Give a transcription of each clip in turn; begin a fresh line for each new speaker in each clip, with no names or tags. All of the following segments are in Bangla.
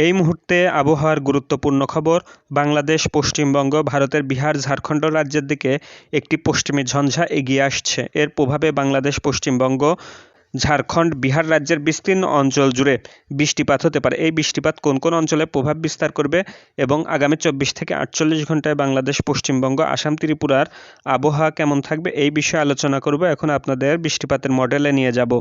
এই মুহূর্তে আবহাওয়ার গুরুত্বপূর্ণ খবর, বাংলাদেশ, পশ্চিমবঙ্গ, ভারতের বিহার, ঝাড়খণ্ড রাজ্যের দিকে একটি পশ্চিমী ঝঞ্ঝা এগিয়ে আসছে। এর প্রভাবে বাংলাদেশ, পশ্চিমবঙ্গ, ঝাড়খণ্ড, বিহার রাজ্যের বিস্তীর্ণ অঞ্চল জুড়ে বৃষ্টিপাত হতে পারে। এই বৃষ্টিপাত কোন কোন অঞ্চলে প্রভাব বিস্তার করবে এবং আগামী চব্বিশ থেকে আটচল্লিশ ঘন্টায় বাংলাদেশ, পশ্চিমবঙ্গ, আসাম, ত্রিপুরার আবহাওয়া কেমন থাকবে এই বিষয়ে আলোচনা করব। এখন আপনাদের বৃষ্টিপাতের মডেলে নিয়ে যাব।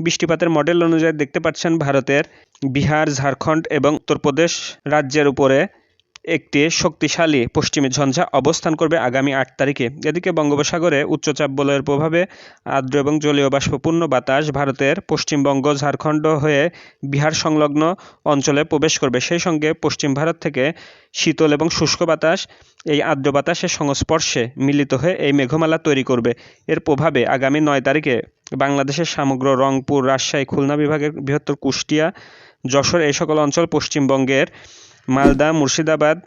বৃষ্টিপাতের মডেল অনুযায়ী দেখতে পাচ্ছেন ভারতের বিহার ঝাড়খণ্ড এবং উত্তরপ্রদেশ রাজ্যের উপরে। একটি শক্তিশালী পশ্চিমী ঝঞ্ঝা অবস্থান করবে আগামী আট তারিখে। এদিকে বঙ্গোপসাগরে উচ্চচাপ বলয়ের প্রভাবে আর্দ্র এবং জলীয় বাষ্পপূর্ণ বাতাস ভারতের পশ্চিমবঙ্গ, ঝাড়খণ্ড হয়ে বিহার সংলগ্ন অঞ্চলে প্রবেশ করবে। সেই সঙ্গে পশ্চিম ভারত থেকে শীতল এবং শুষ্ক বাতাস এই আর্দ্র বাতাসের সংস্পর্শে মিলিত হয়ে এই মেঘমালা তৈরি করবে। এর প্রভাবে আগামী নয় তারিখে বাংলাদেশের সমগ্র রংপুর, রাজশাহী, খুলনা বিভাগের বৃহত্তর কুষ্টিয়া, যশোর এই সকল অঞ্চল পশ্চিমবঙ্গের মালদা, মুর্শিদাবাদ,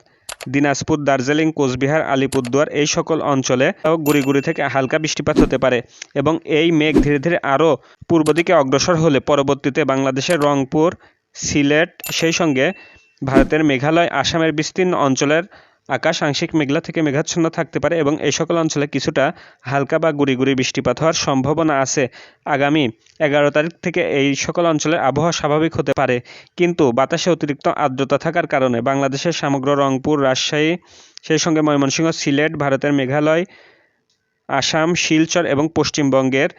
দিনাজপুর, দার্জিলিং, কোচবিহার, আলিপুরদুয়ার এই সকল অঞ্চলে গুড়ি গুড়ি থেকে হালকা বৃষ্টিপাত হতে পারে এবং এই মেঘ ধীরে ধীরে আরও পূর্ব দিকে অগ্রসর হলে পরবর্তীতে বাংলাদেশের রংপুর, সিলেট, সেই সঙ্গে ভারতের মেঘালয়, আসামের বিস্তীর্ণ অঞ্চলের আকাশ আংশিক মেঘলা থেকে মেঘাচ্ছন্ন থাকতে পারে এবং এই সকল অঞ্চলে কিছুটা হালকা বা গুড়ি গুড়ি বৃষ্টিপাত হওয়ার সম্ভাবনা আছে। আগামী এগারো তারিখ থেকে এই সকল অঞ্চলের আবহাওয়া স্বাভাবিক হতে পারে, কিন্তু বাতাসে অতিরিক্ত আর্দ্রতা থাকার কারণে বাংলাদেশের সমগ্র রংপুর, রাজশাহী, সেই সঙ্গে ময়মনসিংহ, সিলেট, ভারতের মেঘালয়, আসাম, শিলচর এবং পশ্চিমবঙ্গের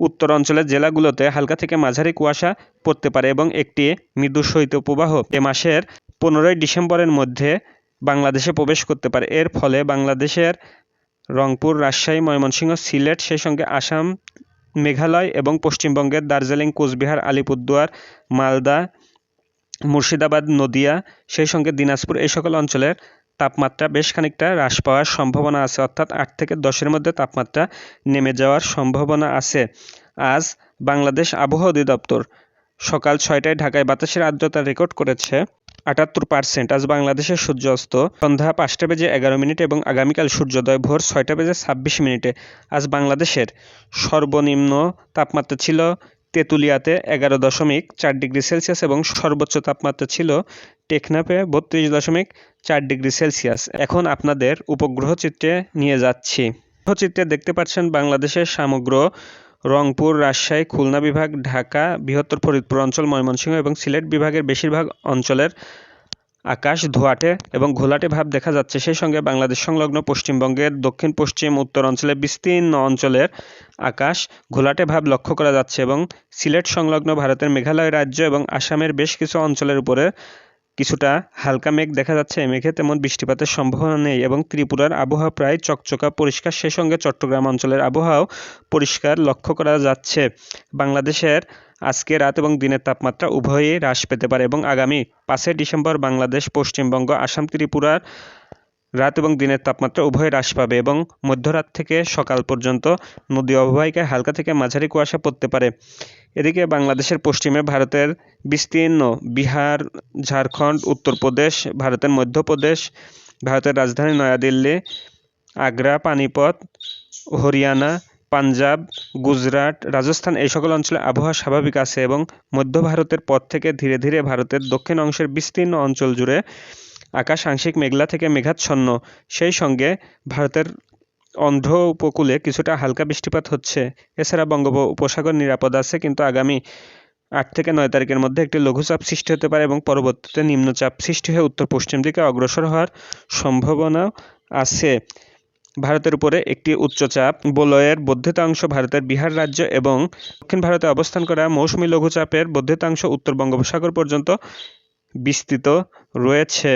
উত্তর অঞ্চলের জেলাগুলোতে হালকা থেকে মাঝারি কুয়াশা পড়তে পারে এবং একটি মৃদু শৈত্য প্রবাহ এ মাসের পনেরোই ডিসেম্বরের মধ্যে বাংলাদেশে প্রবেশ করতে পারে। এর ফলে বাংলাদেশের রংপুর, রাজশাহী, ময়মনসিংহ, সিলেট, সেই সঙ্গে আসাম, মেঘালয় এবং পশ্চিমবঙ্গের দার্জিলিং, কোচবিহার, আলিপুরদুয়ার, মালদা, মুর্শিদাবাদ, নদিয়া, সেই সঙ্গে দিনাজপুর, এই সকল অঞ্চলের তাপমাত্রা বেশ খানিকটা হ্রাস পাওয়ার সম্ভাবনা আছে। অর্থাৎ আট থেকে দশের মধ্যে তাপমাত্রা নেমে যাওয়ার সম্ভাবনা আছে। আজ বাংলাদেশ আবহাওয়া অধিদপ্তর সকাল ছয়টায় ঢাকায় বাতাসের আর্দ্রতা রেকর্ড করেছে আটাত্তর পার্সেন্ট। আজ বাংলাদেশের সূর্যাস্ত। সন্ধ্যা পাঁচটা বেজে এগারো মিনিট এবং আগামীকাল সূর্যোদয় ভোর ছয়টা বেজে ছাব্বিশ মিনিটে। আজ বাংলাদেশের সর্বনিম্ন তাপমাত্রা ছিল তেঁতুলিয়াতে এগারো দশমিক চার ডিগ্রি সেলসিয়াস এবং সর্বোচ্চ তাপমাত্রা ছিল টেকনাফে বত্রিশ দশমিক চার ডিগ্রি সেলসিয়াস। এখন আপনাদের উপগ্রহ চিত্রে নিয়ে যাচ্ছি। চিত্রে দেখতে পাচ্ছেন বাংলাদেশের সমগ্র রংপুর, রাজশাহী, খুলনা বিভাগ, ঢাকা, বৃহত্তর ফরিদপুর অঞ্চল, ময়মনসিংহ এবং সিলেট বিভাগের বেশিরভাগ অঞ্চলের আকাশ ধোয়াটে এবং ঘোলাটে ভাব দেখা যাচ্ছে। সেই সঙ্গে বাংলাদেশ সংলগ্ন পশ্চিমবঙ্গের দক্ষিণ, পশ্চিম, উত্তর অঞ্চলের বিস্তীর্ণ অঞ্চলের আকাশ ঘোলাটে ভাব লক্ষ্য করা যাচ্ছে এবং সিলেট সংলগ্ন ভারতের মেঘালয় রাজ্য এবং আসামের বেশ কিছু অঞ্চলের উপরে কিছুটা হালকা মেঘ দেখা যাচ্ছে। মেঘে তেমন বৃষ্টিপাতের সম্ভাবনা নেই এবং ত্রিপুরার আবহাওয়া প্রায় চকচকা পরিষ্কার। সেই সঙ্গে চট্টগ্রাম অঞ্চলের আবহাওয়াও পরিষ্কার লক্ষ্য করা যাচ্ছে। বাংলাদেশের আজকে রাত এবং দিনের তাপমাত্রা উভয়ই হ্রাস পেতে পারে এবং আগামী পাঁচই ডিসেম্বর বাংলাদেশ, পশ্চিমবঙ্গ, আসাম, ত্রিপুরার রাত এবং দিনের তাপমাত্রা উভয় হ্রাস পাবে এবং মধ্যরাত থেকে সকাল পর্যন্ত নদী অববাহিকায় হালকা থেকে মাঝারি কুয়াশা পড়তে পারে। এদিকে বাংলাদেশের পশ্চিমে ভারতের বিস্তীর্ণ বিহার, ঝাড়খণ্ড, উত্তরপ্রদেশ, ভারতের মধ্যপ্রদেশ, ভারতের রাজধানী নয়াদিল্লি, আগ্রা, পানিপথ, হরিয়ানা, পাঞ্জাব, গুজরাট, রাজস্থান এই সকল অঞ্চলে আবহাওয়া স্বাভাবিক আছে এবং মধ্য ভারতের পথ থেকে ধীরে ধীরে ভারতের দক্ষিণ অংশের বিস্তীর্ণ অঞ্চল জুড়ে আকাশ আংশিক মেঘলা থেকে মেঘাচ্ছন্ন। সেই সঙ্গে ভারতের অন্ধ্র উপকূলে কিছুটা হালকা বৃষ্টিপাত হচ্ছে। এছাড়া বঙ্গোপ উপসাগর নিরাপদ আছে, কিন্তু আগামী আট থেকে নয় তারিখের মধ্যে একটি লঘুচাপ সৃষ্টি হতে পারে এবং পরবর্তীতে নিম্নচাপ সৃষ্টি হয়ে উত্তর পশ্চিম দিকে অগ্রসর হওয়ার সম্ভাবনা আছে। ভারতের উপরে একটি উচ্চচাপ। বলয়ের বর্ধিতাংশ ভারতের বিহার রাজ্য এবং দক্ষিণ ভারতে অবস্থান করা মৌসুমী লঘুচাপের বর্ধিতাংশ উত্তর বঙ্গোপসাগর পর্যন্ত বিস্তৃত রয়েছে।